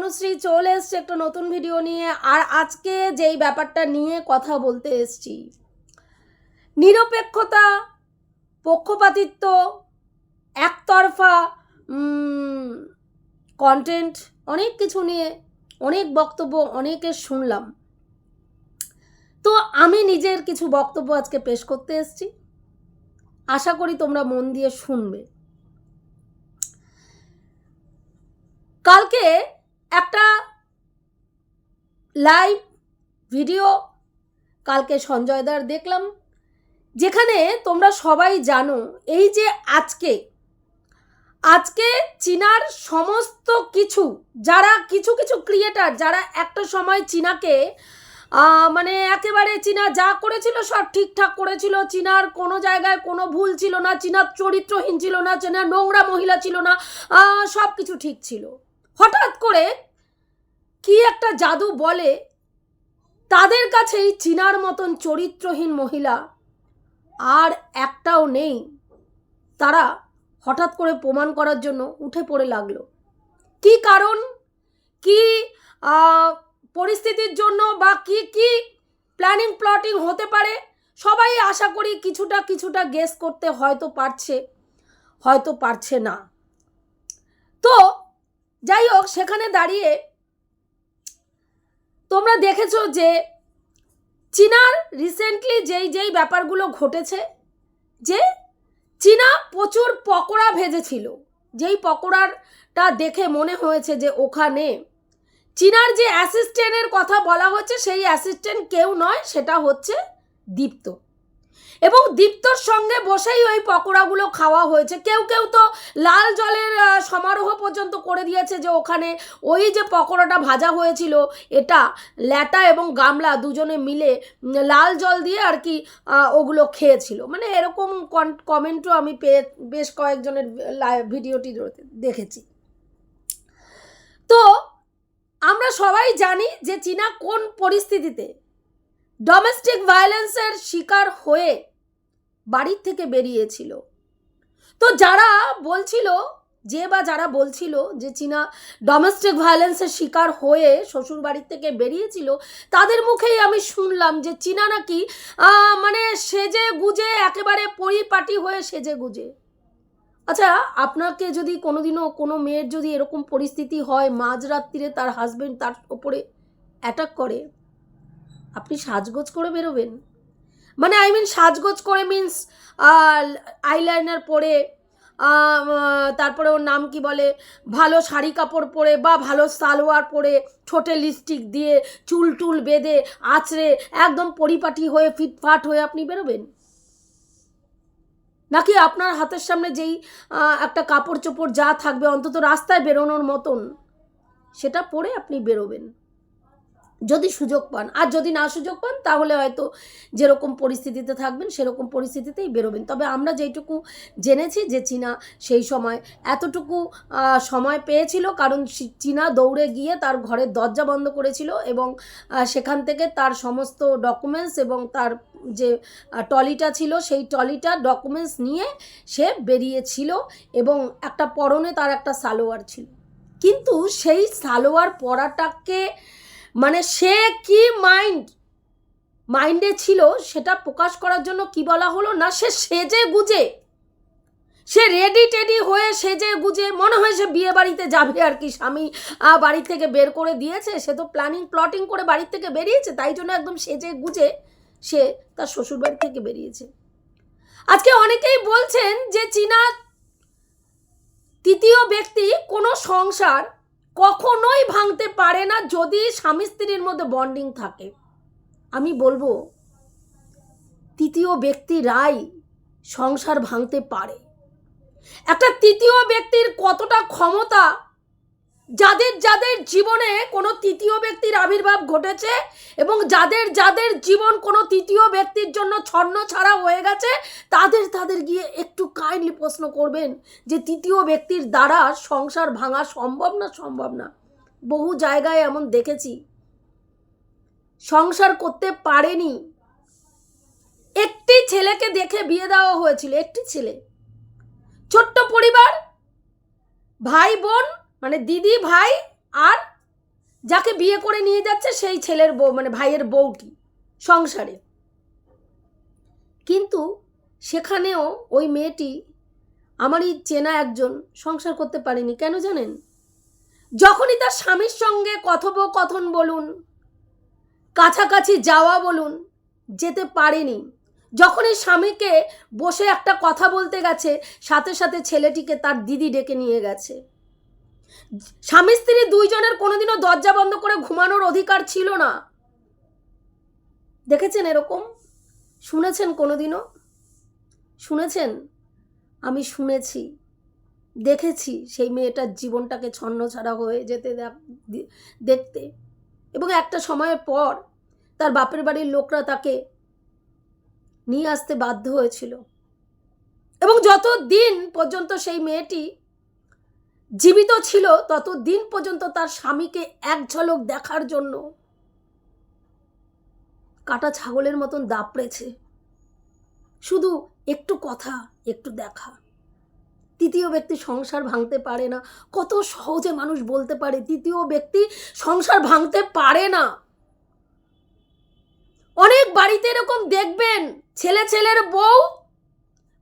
তনুশ্রী চলে এসছে একটা নতুন ভিডিও নিয়ে। আর আজকে যেই ব্যাপারটা নিয়ে কথা বলতে এসছি, নিরপেক্ষতা, পক্ষপাতিত্ব, একতরফা কন্টেন্ট অনেক কিছু নিয়ে অনেক বক্তব্য অনেকের শুনলাম। তো আমি নিজের কিছু বক্তব্য আজকে পেশ করতে এসছি। আশা করি তোমরা মন দিয়ে শুনবে। কালকে একটা লাইভ ভিডিও কালকে সঞ্জয় সঞ্জয়দার দেখলাম, যেখানে তোমরা সবাই জানো এই যে আজকে আজকে চীনার সমস্ত কিছু, যারা কিছু কিছু ক্রিয়েটার যারা একটা সময় চীনাকে মানে একেবারে চীনা যা করেছিল সব ঠিকঠাক করেছিল, চীনার কোনো জায়গায় কোনো ভুল ছিল না, চীনার চরিত্রহীন ছিল না চীনা নোংরা মহিলা ছিল না সব কিছু ঠিক ছিল। হঠাৎ করে কি একটা জাদু বলে তাদের কাছেই চিনার মতন চরিত্রহীন মহিলা আর একটাও নেই। তারা হঠাৎ করে প্রমাণ করার জন্য উঠে পড়ে লাগল। কি কারণ? কি পরিস্থিতির জন্য বা কি কি প্ল্যানিং প্লটিং হতে পারে? সবাই আশা করি কিছুটা কিছুটা গেস করতে হয়তো পারছে হয়তো পারছে না। তো যাই হোক, সেখানে দাঁড়িয়ে তোমরা দেখেছ যে চীনার রিসেন্টলি যেই যেই ব্যাপারগুলো ঘটেছে, যে চীনা প্রচুর পকোড়া ভেজেছিল। যেই পকোড়াটা দেখে মনে হয়েছে যে ওখানে চীনার যে অ্যাসিস্ট্যান্টের কথা বলা হচ্ছে, সেই অ্যাসিস্ট্যান্ট কেউ নয়, সেটা হচ্ছে দীপ্ত। এবং দীপ্তর সঙ্গে বসেই ওই পকোড়াগুলো খাওয়া হয়েছে। কেউ কেউ তো লাল জলের সমারোহ পর্যন্ত করে দিয়েছে যে ওখানে ওই যে পকোড়াটা ভাজা হয়েছিল, এটা ল্যাটা এবং গামলা দুজনে মিলে লাল জল দিয়ে আর কি ওগুলো খেয়েছিল। মানে এরকম কমেন্টও আমি পেয়ে, বেশ কয়েকজনের ভিডিওটি দেখেছি। তো আমরা সবাই জানি যে চীনা কোন পরিস্থিতিতে ডোমেস্টিক ভায়োলেন্সের শিকার হয়ে বাড়ির থেকে বেরিয়েছিল। তো যারা বলছিল, যে বা যারা বলছিল যে চীনা ডোমেস্টিক ভায়োলেন্সের শিকার হয়ে শ্বশুর বাড়ির থেকে বেরিয়েছিল, তাদের মুখেই আমি শুনলাম যে চীনা নাকি মানে সেজে গুজে একেবারে পরিপাটি হয়ে সেজে গুজে। আচ্ছা আপনাকে যদি কোনোদিনও কোনো মেয়ের যদি এরকম পরিস্থিতি হয়, মাঝরাত্রিরে তার হাজবেন্ড তার ওপরে অ্যাটাক করে, আপনি সাজগোজ করে বেরোবেন? মানে আই মিন সাজগোজ করে মিন্স আইলাইনার পরে তারপরে ওর নাম কি বলে, ভালো শাড়ি কাপড় পরে বা ভালো সালোয়ার পরে ঠোঁটে লিপস্টিক দিয়ে চুল টুল বেঁধে আঁচড়ে একদম পরিপাটি হয়ে ফিটফাট হয়ে আপনি বেরোবেন? নাকি আপনার হাতের সামনে যেই একটা কাপড় চোপড় যা থাকবে অন্তত রাস্তায় বেরোনোর মতন, সেটা পরে আপনি বেরোবেন? যদি সুযোগ পান। আর যদি না সুযোগ পান, তাহলে হয়তো যেরকম পরিস্থিতিতে থাকবেন, সেরকম পরিস্থিতিতেই বেরোবেন। তবে আমরা যেইটুকু জেনেছি যে চীনা সেই সময় এতটুকু সময় পেয়েছিল, কারণ চীনা দৌড়ে গিয়ে তার ঘরের দরজা বন্ধ করেছিল এবং সেখান থেকে তার সমস্ত ডকুমেন্টস এবং তার যে টলিটা ছিল, সেই টলিটা ডকুমেন্টস নিয়ে সে বেরিয়েছিল এবং একটা পরনে তার একটা সালোয়ার ছিল। কিন্তু সেই সালোয়ার পরাটাকে মানে সে কি মাইন্ড মাইন্ডে ছিল সেটা প্রকাশ করার জন্য কি বলা হলো? না, সে সেজে গুজে। সে রেডি টেডি হয়ে সেজে গুজে মনে হয় সে বিয়ে বাড়িতে যাবে আর কি। স্বামী বাড়ি থেকে বের করে দিয়েছে। সে তো প্ল্যানিং প্লটিং করে বাড়ি থেকে বেরিয়েছে। তাই জন্য একদম সেজে গুজে সে তার শ্বশুর বাড়ি থেকে বেরিয়েছে। আজকে অনেকেই বলছেন যে চীনা তৃতীয় ব্যক্তি কোনো সংসার কখনোই ভাঙতে পারে না যদি স্বামী স্ত্রীর মধ্যে বন্ডিং থাকে। আমি বলব, তৃতীয় ব্যক্তি ব্যক্তিরাই সংসার ভাঙতে পারে। একটা তৃতীয় ব্যক্তির কতটা ক্ষমতা যাদের যাদের জীবনে কোনো তৃতীয় ব্যক্তির আবির্ভাব ঘটেছে এবং যাদের যাদের জীবন কোনো তৃতীয় ব্যক্তির জন্য ছন্ন ছাড়া হয়ে গেছে, তাদের তাদের গিয়ে একটু কাইন্ডলি প্রশ্ন করবেন যে তৃতীয় ব্যক্তির দ্বারা সংসার ভাঙা সম্ভব না সম্ভব না? বহু জায়গায় এমন দেখেছি। সংসার করতে পারেনি। একটি ছেলেকে দেখে বিয়ে দেওয়া হয়েছিল, একটি ছেলে। ছোট্ট পরিবার, ভাই বোন মানে দিদি, ভাই আর যাকে বিয়ে করে নিয়ে যাচ্ছে সেই ছেলের বউ মানে ভাইয়ের বউটি সংসারে। কিন্তু সেখানেও ওই মেয়েটি আমারই চেনা একজন সংসার করতে পারেনি, কেন জানেন? যখনই তার স্বামীর সঙ্গে কথোপকথন বলুন, কাছাকাছি যাওয়া বলুন, যেতে পারেনি। যখনই স্বামীকে বসে একটা কথা বলতে গেছে, সাথে সাথে ছেলেটিকে তার দিদি ডেকে নিয়ে গেছে। স্বামী স্ত্রী দুইজনের কোনোদিনও দরজা বন্ধ করে ঘুমানোর অধিকার ছিল না। দেখেছেন এরকম? শুনেছেন কোনোদিনও? শুনেছেন? আমি শুনেছি, দেখেছি সেই মেয়েটার জীবনটাকে ছন্নছাড়া হয়ে যেতে দেখ- দেখতে। এবং একটা সময়ের পর তার বাপের বাড়ির লোকরা তাকে নিয়ে আসতে বাধ্য হয়েছিল। এবং যত দিন পর্যন্ত সেই মেয়েটি জীবিত ছিল তত দিন পর্যন্ত তার স্বামীকে এক ঝলক দেখার জন্য। কাটা ছাগলের মতন দাপড়েছে। শুধু একটু কথা, একটু দেখা। তৃতীয় ব্যক্তি সংসার ভাঙতে পারে না। কত সহজে মানুষ বলতে পারে, তৃতীয় ব্যক্তি সংসার ভাঙতে পারে না। অনেক বাড়িতে এরকম দেখবেন, ছেলে ছেলের বউ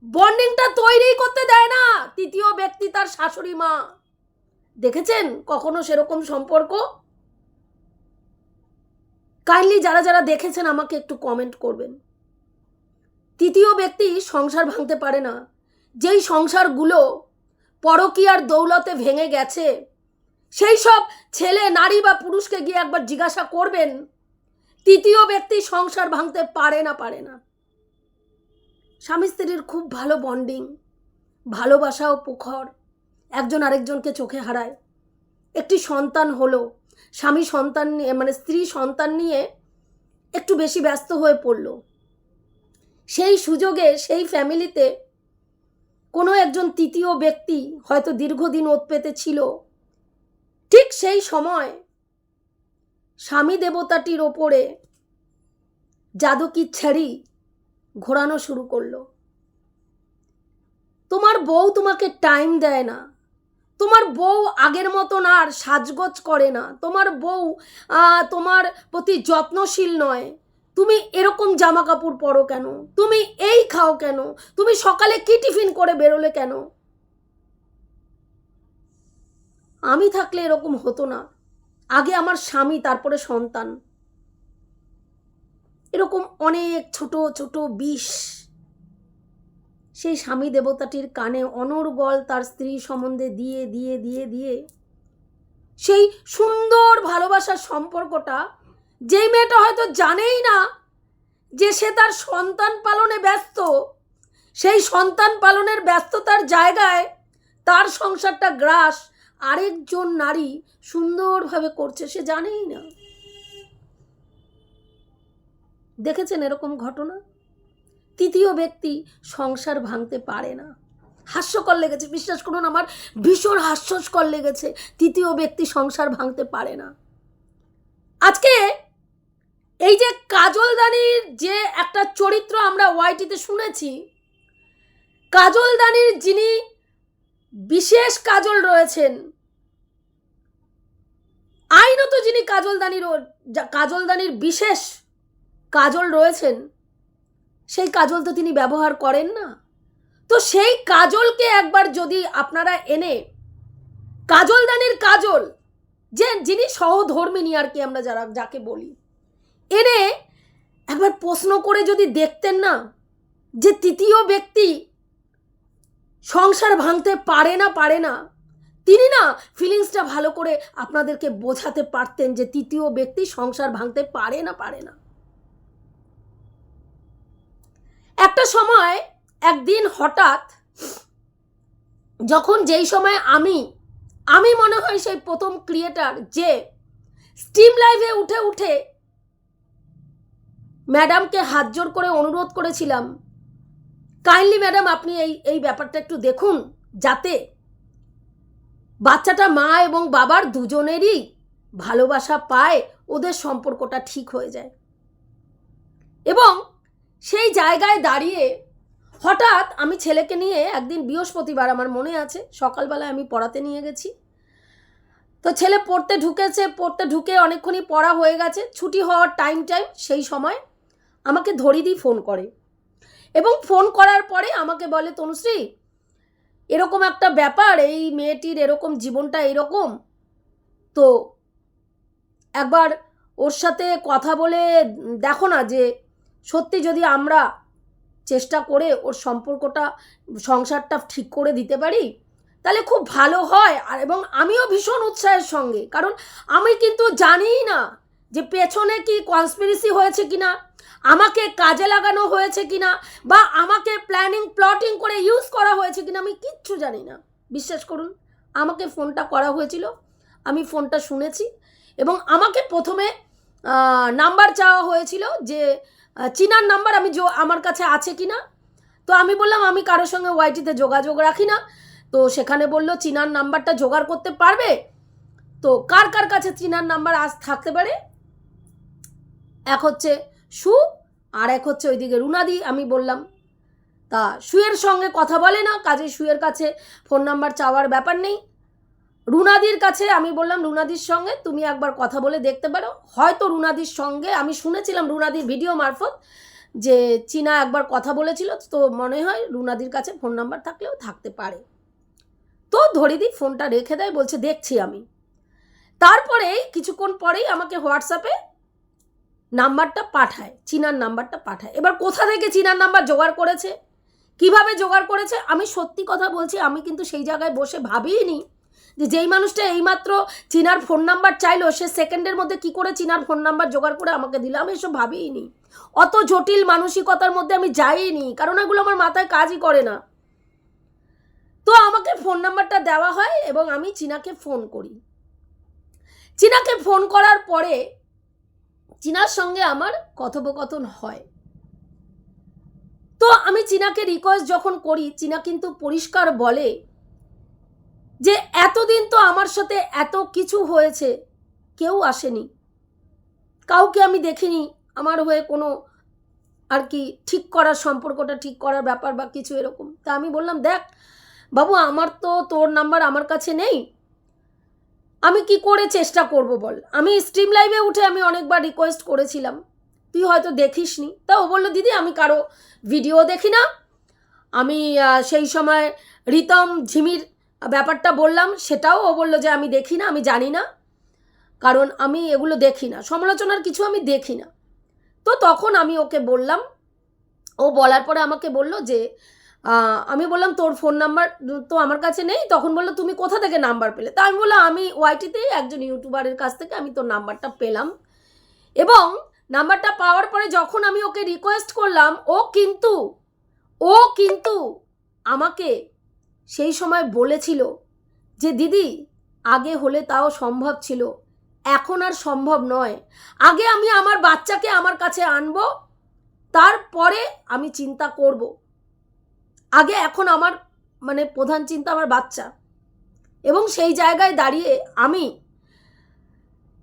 বন্ডিংটা তৈরি করতে দেয় না। তৃতীয় ব্যক্তি তার শাশুড়ি মা। দেখেছেন কখনো সেরকম সম্পর্ক? কাইন্ডলি যারা যারা দেখেছেন আমাকে একটু কমেন্ট করবেন। তৃতীয় ব্যক্তি সংসার ভাঙতে পারে না। যেই সংসারগুলো পরকীয়ার দৌলতে ভেঙে গেছে, সেই সব ছেলে, নারী বা পুরুষকে গিয়ে একবার জিজ্ঞাসা করবেন, তৃতীয় ব্যক্তি সংসার ভাঙতে পারে না পারে না। স্বামী স্ত্রীর খুব ভালো বন্ডিং ভালোবাসা ও পুখর। একজন আরেকজনকে চোখে হারায়। একটি সন্তান হলো, স্বামী সন্তান নিয়ে মানে স্ত্রী সন্তান নিয়ে একটু বেশি ব্যস্ত হয়ে পড়ল। সেই সুযোগে সেই ফ্যামিলিতে কোনো একজন তৃতীয় ব্যক্তি হয়তো দীর্ঘদিন ওত পেতে ছিল। ঠিক সেই সময় স্বামী দেবতাটির ওপরে জাদুকি ছেড়ি ঘোরানো শুরু করল। তোমার বউ তোমাকে টাইম দেয় না। তোমার বউ আগের মতন আর সাজগোজ করে না। তোমার বউ তোমার প্রতি যত্নশীল নয়। তুমি এরকম জামা কাপড় পরো কেন? তুমি এই খাও কেন? তুমি সকালে কি টিফিন করে বেরোলে কেন? আমি থাকলে এরকম হতো না। আগে আমার স্বামী, তারপরে সন্তান। এরকম অনেক ছোট ছোট বিষ সেই স্বামী দেবতাটির কানে অনর্গল তার স্ত্রী সম্বন্ধে দিয়ে দিয়ে দিয়ে দিয়ে। সেই সুন্দর ভালোবাসার সম্পর্কটা যেই মেয়েটা হয়তো জানেই না যে সে তার সন্তান পালনে ব্যস্ত, সেই সন্তান পালনের ব্যস্ততার জায়গায় তার সংসারটা গ্রাস, আরেকজন নারী সুন্দরভাবে করছে সে জানেই না। দেখেছেন এরকম ঘটনা? তৃতীয় ব্যক্তি সংসার ভাঙতে পারে না। হাস্যকর লেগেছে, বিশ্বাস করুন আমার, ভীষণ হাস্যস্কর লেগেছে, তৃতীয় ব্যক্তি সংসার ভাঙতে পারে না। আজকে এই যে কাজলদানির যে একটা চরিত্র আমরা ওয়াইটিতে শুনেছি, কাজলদানির যিনি বিশেষ কাজল রয়েছেন, আইনত যিনি কাজলদানির কাজলদানির বিশেষ কাজল রয়েছেন সেই কাজল তো তিনি ব্যবহার করেন না। তো সেই কাজলকে একবার যদি আপনারা এনে, কাজলদানির কাজল, যে যিনি সহধর্মিনী আর কি আমরা যারা, যাকে বলি, এনে একবার প্রশ্ন করে যদি দেখতেন না যে তৃতীয় ব্যক্তি সংসার ভাঙতে পারে না পারে না, তিনি না ফিলিংসটা ভালো করে আপনাদেরকে বোঝাতে পারতেন যে তৃতীয় ব্যক্তি সংসার ভাঙতে পারে না পারে না। একটা সময়, একদিন হঠাৎ যখন যেই সময় আমি আমি মনে হয় সেই প্রথম ক্রিয়েটার যে স্টিম লাইভে উঠে উঠে ম্যাডামকে হাত জোর করে অনুরোধ করেছিলাম কাইন্ডলি ম্যাডাম আপনি এই এই ব্যাপারটা একটু দেখুন, যাতে বাচ্চাটা মা এবং বাবার দুজনেরই ভালোবাসা পায়, ওদের সম্পর্কটা ঠিক হয়ে যায়। এবং সেই জায়গায় দাঁড়িয়ে হঠাৎ আমি ছেলেকে নিয়ে একদিন বৃহস্পতিবার আমার মনে আছে, সকালবেলায় আমি পড়াতে নিয়ে গেছি। তো ছেলে পড়তে ঢুকেছে, পড়তে ঢুকে অনেকক্ষণই পড়া হয়ে গেছে, ছুটি হওয়ার টাইম টাইম সেই সময় আমাকে ধরিদি ফোন করে। এবং ফোন করার পরে আমাকে বলে, তনুশ্রী, এরকম একটা ব্যাপার, এই মেয়েটির এরকম জীবনটা এরকম। তো একবার ওর সাথে কথা বলে দেখো না যে সত্যি যদি আমরা চেষ্টা করে ওর সম্পর্কটা, সংসারটা ঠিক করে দিতে পারি, তাহলে খুব ভালো হয়। আর এবং আমিও ভীষণ উৎসাহের সঙ্গে। কারণ আমি কিন্তু জানিই না যে পেছনে কি কনস্পিরেসি হয়েছে কিনা, আমাকে কাজে লাগানো হয়েছে কিনা, বা আমাকে প্ল্যানিং প্লটিং করে ইউজ করা হয়েছে কি না আমি কিচ্ছু জানি না। বিশ্বাস করুন, আমাকে ফোনটা করা হয়েছিল, আমি ফোনটা শুনেছি এবং আমাকে প্রথমে নাম্বার চাওয়া হয়েছিল যে চিনার নাম্বার আমি জো আমার কাছে আছে কি না তো আমি বললাম, আমি কারোর সঙ্গে ওয়াইটিতে যোগাযোগ রাখি না। তো সেখানে বলল, চিনার নাম্বারটা জোগাড় করতে পারবে? তো কার কার কাছে চিনার নাম্বার আজ থাকতে পারে? এক হচ্ছে সু, আর এক হচ্ছে ওইদিকে রুনাদি। আমি বললাম, তা সুয়ের সঙ্গে কথা বলে না কাজে সুয়ের কাছে ফোন নাম্বার চাওয়ার ব্যাপার নেই। রুনাদির কাছে, আমি বললাম, রুনাদির সঙ্গে তুমি একবার কথা বলে দেখতে পারো। হয়তো রুনাদির সঙ্গে, আমি শুনেছিলাম রুনাদির ভিডিও মারফত যে চীনা একবার কথা বলেছিল, তো মনে হয় রুনাদির কাছে ফোন নাম্বার থাকলেও থাকতে পারে। তো ধরিদি ফোনটা রেখে দেয়, বলছে, দেখছি আমি। তারপরেই কিছুক্ষণ পরেই আমাকে হোয়াটসঅ্যাপে নাম্বারটা পাঠায়, চীনার নাম্বারটা পাঠায়। এবার কোথা থেকে চীনার নাম্বার জোগাড় করেছে? কীভাবে জোগাড় করেছে? আমি সত্যি কথা বলছি, আমি কিন্তু সেই জায়গায় বসে ভাবিনি যে যেই মানুষটা এইমাত্র চিনার ফোন নাম্বার চাইলো, সে সেকেন্ডের মধ্যে কি করে চিনার ফোন নাম্বার জোগাড় করে আমাকে দিল? আমি এসব ভাবিনি অত জটিল মানসিকতার মধ্যে আমি যাইনি কারণ এগুলো আমার মাথায় কাজই করে না। তো আমাকে ফোন নাম্বারটা দেওয়া হয় এবং আমি চীনাকে ফোন করি। চীনাকে ফোন করার পরে চীনার সঙ্গে আমার কথোপকথন হয়। তো আমি চীনাকে রিকোয়েস্ট যখন করি, চীনা কিন্তু পরিষ্কার বলে যে এতদিন তো আমার সাথে এত কিছু হয়েছে, কেউ আসেনি। কাউকে আমি দেখিনি আমার হয়ে কোনো আর কি ঠিক করার সম্পর্কটা, ঠিক করার ব্যাপার বা কিছু এরকম। তা আমি বললাম, দেখ, বাবু, আমার তো তোর নাম্বার আমার কাছে নেই। আমি কি করে চেষ্টা করব বল? আমি স্ট্রিম লাইভে উঠে আমি অনেকবার রিকোয়েস্ট করেছিলাম। তুই হয়তো দেখিসনি। তা ও বলল, দিদি, আমি কারও ভিডিও দেখি না। আমি সেই সময় রিতম, ঝিমির ব্যাপারটা বললাম, সেটাও ও বলল যে আমি দেখি না, আমি জানি না। কারণ আমি এগুলো দেখি না। সমালোচনার কিছু আমি দেখি না। তো তখন আমি ওকে বললাম, ও বলার পরে আমাকে বলল যে আমি বললাম, তোর ফোন নাম্বার তো আমার কাছে নেই। তখন বলল, তুমি কোথা থেকে নাম্বার পেলে? তা আমি বললাম, আমি ওয়াইটিতে একজন ইউটিউবারের কাছ থেকে আমি তোর নাম্বারটা পেলাম। এবং নাম্বারটা পাওয়ার পরে যখন আমি ওকে রিকোয়েস্ট করলাম, ও কিন্তু ও কিন্তু আমাকে সেই সময় বলেছিল যে, দিদি, আগে হলে তাও সম্ভব ছিল। এখন আর সম্ভব নয়। আগে আমি আমার বাচ্চাকে আমার কাছে আনব, তারপরে আমি চিন্তা করব। আগে এখন আমার মানে প্রধান চিন্তা আমার বাচ্চা। এবং সেই জায়গায় দাঁড়িয়ে আমি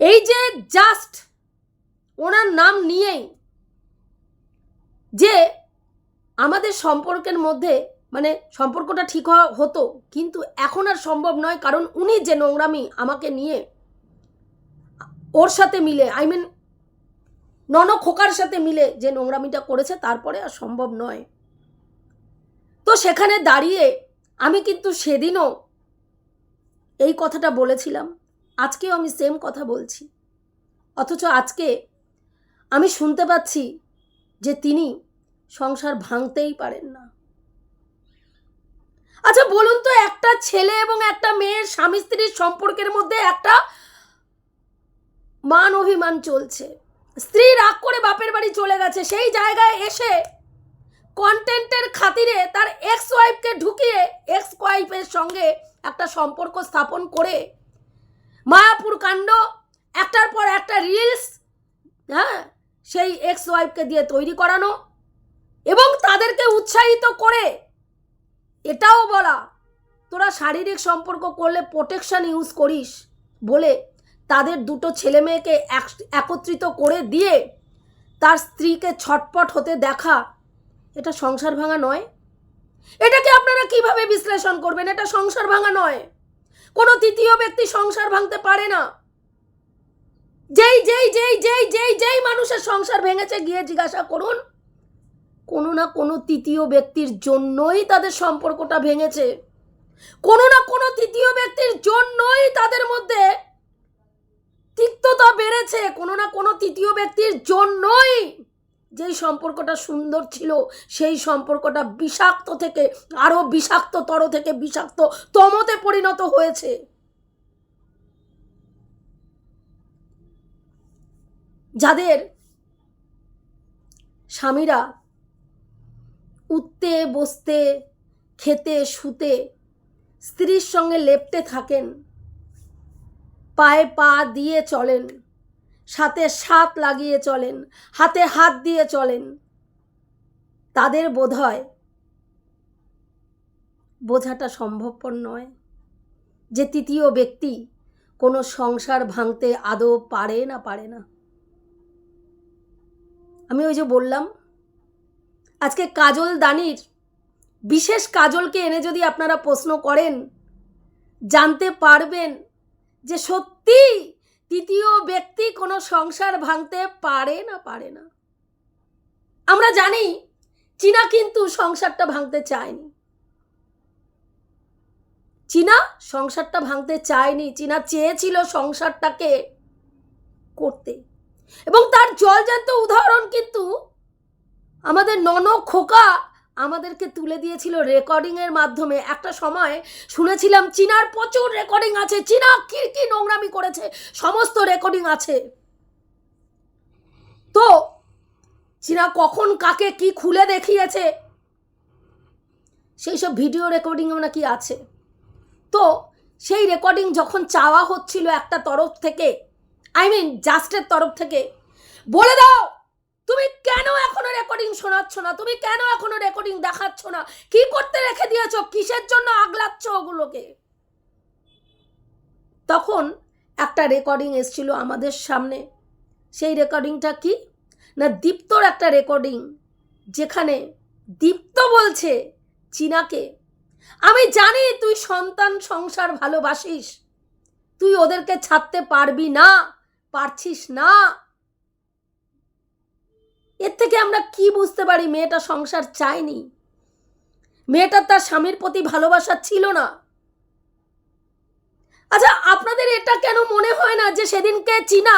এই যে জাস্ট ওনার নাম নিয়েই যে আমাদের সম্পর্কের মধ্যে মানে সম্পর্কটা ঠিক হতো, কিন্তু এখন আর সম্ভব নয়, কারণ উনি যে নোংরামি আমাকে নিয়ে ওর সাথে মিলে আই মিন নন খোকার সাথে মিলে যে নোংরামিটা করেছে, তারপরে আর সম্ভব নয়। তো সেখানে দাঁড়িয়ে আমি কিন্তু সেদিনও এই কথাটা বলেছিলাম, আজকেও আমি সেম কথা বলছি। অথচ আজকে আমি শুনতে পাচ্ছি যে তিনি সংসার ভাঙতেই পারেন না। আচ্ছা বলুন তো একটা ছেলে এবং একটা মেয়ের স্বামী স্ত্রীর সম্পর্কের মধ্যে একটা মান অভিমান চলছে। স্ত্রী রাগ করে বাপের বাড়ি চলে গেছে, সেই জায়গায় এসে কন্টেন্টের খাতিরে তার এক্স ওয়াইফকে ঢুকিয়ে এক্স ওয়াইফের সঙ্গে একটা সম্পর্ক স্থাপন করে মায়াপুর কাণ্ড, একটার পর একটা রিলস হ্যাঁ সেই এক্স ওয়াইফকে দিয়ে তৈরি করানো এবং তাদেরকে উৎসাহিত করে এটাও বলা, তোরা শারীরিক সম্পর্ক করলে প্রোটেকশন ইউজ করিস বলে তাদের দুটো ছেলে মেয়েকে এক- একত্রিত করে দিয়ে তার স্ত্রীকে ছটপট হতে দেখা, এটা সংসার ভাঙা নয়। এটাকে আপনারা কীভাবে বিশ্লেষণ করবেন? এটা সংসার ভাঙা নয়। কোনো তৃতীয় ব্যক্তি সংসার ভাঙতে পারে না। যেই যেই যেই যেই যেই যেই মানুষের সংসার ভেঙেছে গিয়ে জিজ্ঞাসা করুন। কোনো না কোনো তৃতীয় ব্যক্তির জন্যই তাদের সম্পর্কটা ভেঙেছে। কোনো না কোনো তৃতীয় ব্যক্তির জন্যই তাদের মধ্যে তিক্ততা বেড়েছে। কোনো না কোনো তৃতীয় ব্যক্তির জন্যই যেই সম্পর্কটা সুন্দর ছিল, সেই সম্পর্কটা বিষাক্ত থেকে, আরও বিষাক্ততর থেকে বিষাক্ত তমতে পরিণত হয়েছে। যাদের স্বামীরা উঠতে, বসতে, খেতে, শুতে, স্ত্রীর সঙ্গে লেপ্টে থাকেন। পায়ে পা দিয়ে চলেন। সাথে সাত লাগিয়ে চলেন। হাতে হাত দিয়ে চলেন। তাদের বোধ হয় বোঝাটা সম্ভবপর নয় যে তৃতীয় ব্যক্তি কোনো সংসার ভাঙতে আদৌ পারে না পারে না। আমি ওই যে বললাম আজকে কাজল দানির বিশেষ কাজলকে এনে যদি আপনারা প্রশ্ন করেন, জানতে পারবেন যে সত্যি তৃতীয় ব্যক্তি কোনো সংসার ভাঙতে পারে না পারে না। আমরা জানি চীনা কিন্তু সংসারটা ভাঙতে চায়নি। চীনা সংসারটা ভাঙতে চায়নি। চীনা চেয়েছিল সংসারটাকে করতে। এবং তার জলজান্ত উদাহরণ কিন্তু আমাদের নন খোকা আমাদেরকে তুলে দিয়েছিল রেকর্ডিংয়ের মাধ্যমে। একটা সময় শুনেছিলাম, চীনার প্রচুর রেকর্ডিং আছে, চীনা কি কি নোংরামি করেছে, সমস্ত রেকর্ডিং আছে। তো, চীনা কখন কাকে কি খুলে দেখিয়েছে, সেই সব ভিডিও রেকর্ডিং নাকি আছে। তো, সেই রেকর্ডিং যখন চাওয়া হচ্ছিল একটা তরফ থেকে আই মিন জাস্টের তরফ থেকে, বলে দাও তুমি কেন এখনও রেকর্ডিং শোনাচ্ছ না? তুমি কেন এখনও রেকর্ডিং দেখাচ্ছ না? কি করতে রেখে দিয়েছ? কিসের জন্য আগলাচ্ছ ওগুলোকে? তখন একটা রেকর্ডিং এসছিল আমাদের সামনে। সেই রেকর্ডিংটা কি? না দীপ্তর একটা রেকর্ডিং যেখানে দীপ্ত বলছে চীনাকে, আমি জানি তুই সন্তান সংসার ভালোবাসিস। তুই ওদেরকে ছাড়তে পারবি না, পারছিস না। এর থেকে আমরা কি বুঝতে পারি মেয়েটা সংসার চায়নি? মেয়েটার তার স্বামীর প্রতি ভালোবাসা ছিল না। আচ্ছা আপনাদের এটা কেন মনে হয় না যে সেদিনকে চীনা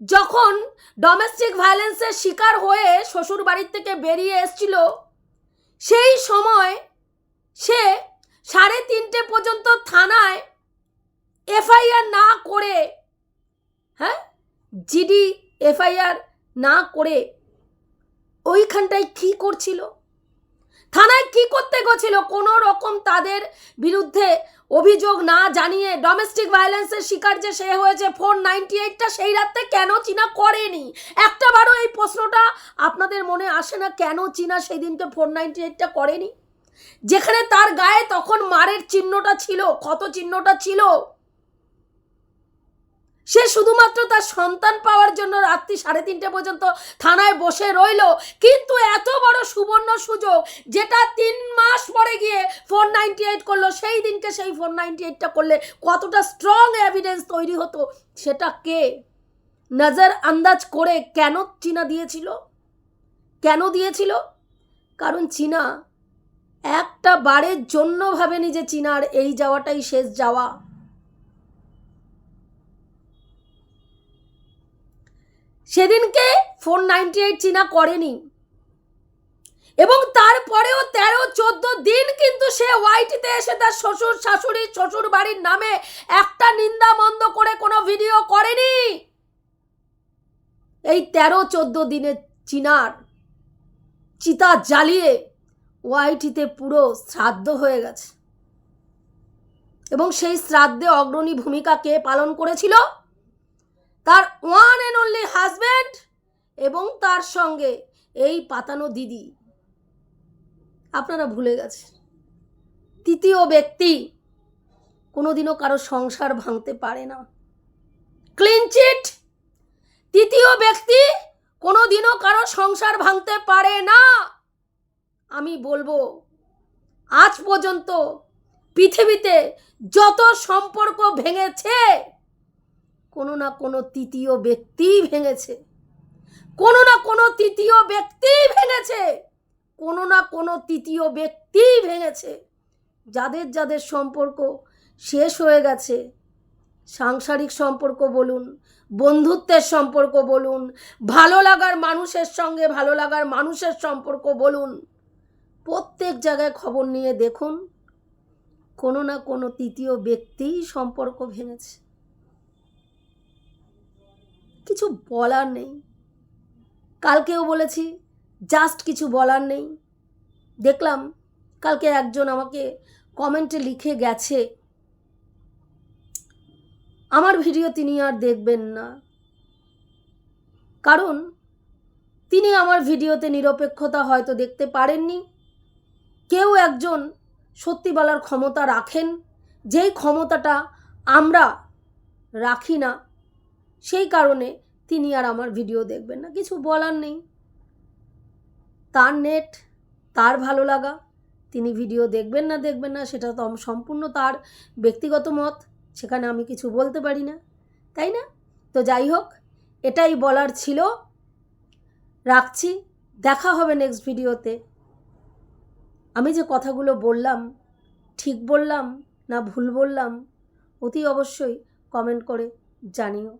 যখন ডোমেস্টিক ভায়োলেন্সের শিকার হয়ে শ্বশুর বাড়ির থেকে বেরিয়ে এসছিল, সেই সময় সে সাড়ে তিনটে পর্যন্ত থানায় এফআইআর না করে হ্যাঁ জিডি, এফআইআর না করে ওইখানটায় কি করছিল? থানায় কি করতে গেছিল? কোনো রকম তাদের বিরুদ্ধে অভিযোগ না জানিয়ে ডোমেস্টিক ভায়োলেন্সের শিকার যে সে হয়েছে ফোর নাইনটি এইটটা সেই রাত্রে কেন চীনা করেনি? একটা বারও এই প্রশ্নটা আপনাদের মনে আসে না কেন চীনা সেই দিনকে ফোর নাইনটি এইটটা করেনি? যেখানে তার গায়ে তখন মারের চিহ্নটা ছিল, ক্ষত চিহ্নটা ছিল। সে শুধুমাত্র তার সন্তান পাওয়ার জন্য রাত্রি সাড়ে তিনটে পর্যন্ত থানায় বসে রইল। কিন্তু এত বড় সুবর্ণ সুযোগ যেটা তিন মাস পরে গিয়ে ফোর নাইনটি এইট করল, সেই দিনকে সেই ফোর নাইনটি এইটটা করলে কতটা স্ট্রং এভিডেন্স তৈরি হতো, সেটা কে? নজর আন্দাজ করে কেন চীনা দিয়েছিল? কেন দিয়েছিল? কারণ চীনা একটা বারের জন্য ভাবেনি যে চীনার এই যাওয়াটাই শেষ যাওয়া। সেদিনকে ফোর নাইনটি এইট চীনা করেনি। এবং তারপরেও তেরো, চোদ্দ দিন কিন্তু সে ওয়াইটিতে এসে তার শ্বশুর, শাশুড়ি শ্বশুর বাড়ির নামে একটা নিন্দা মন্দ করে কোনো ভিডিও করেনি। এই তেরো, চোদ্দ দিনে চিনার চিতা জ্বালিয়ে ওয়াইটিতে পুরো শ্রাদ্ধ হয়ে গেছে। এবং সেই শ্রাদ্ধে অগ্রণী ভূমিকা কে পালন করেছিল? তার অনলি হাজব্যান্ড এবং তার সঙ্গে এই পাতানো দিদি। আপনারা ভুলে গেছেন। তৃতীয় ব্যক্তি কোনোদিনও কারও সংসার ভাঙতে পারে না। ক্লিনচিট তৃতীয় ব্যক্তি কোনোদিনও কারও সংসার ভাঙতে পারে না। আমি বলব, আজ পর্যন্ত পৃথিবীতে যত সম্পর্ক ভেঙেছে কোনো না কোনো তৃতীয় ব্যক্তি ভেঙেছে। কোনো না কোনো তৃতীয় ব্যক্তি ভেঙেছে। কোনো না কোনো তৃতীয় ব্যক্তি ভেঙেছে। যাদের যাদের সম্পর্ক শেষ হয়ে গেছে, সাংসারিক সম্পর্ক বলুন, বন্ধুত্বের সম্পর্ক বলুন, ভালো লাগার মানুষের সঙ্গে ভালো লাগার মানুষের সম্পর্ক বলুন, প্রত্যেক জায়গায় খবর নিয়ে দেখুন, কোনো না কোনো তৃতীয় ব্যক্তিই সম্পর্ক ভেঙেছে। কিছু বলার নেই। কালকেও বলেছি জাস্ট কিছু বলার নেই। দেখলাম কালকে একজন আমাকে কমেন্টে লিখে গেছে, আমার ভিডিও তিনি আর দেখবেন না। কারণ তিনি আমার ভিডিওতে নিরপেক্ষতা হয়তো দেখতে পারেননি। কেউ একজন সত্যি বলার ক্ষমতা রাখেন, যেই ক্ষমতাটা আমরা রাখি না সেই কারণে তিনি আর আমার ভিডিও দেখবেন না, কিছু বলার নেই। তার নেট তার ভালো লাগা, তিনি ভিডিও দেখবেন না দেখবেন না, সেটা তো সম্পূর্ণ তার ব্যক্তিগত মত, সেখানে আমি কিছু বলতে পারি না, তাই না? তো যাই হোক, এটাই বলার ছিল। রাখছি, দেখা হবে নেক্সট ভিডিওতে। আমি যে কথাগুলো বললাম, ঠিক বললাম না ভুল বললাম, অতি অবশ্যই কমেন্ট করে জানিও।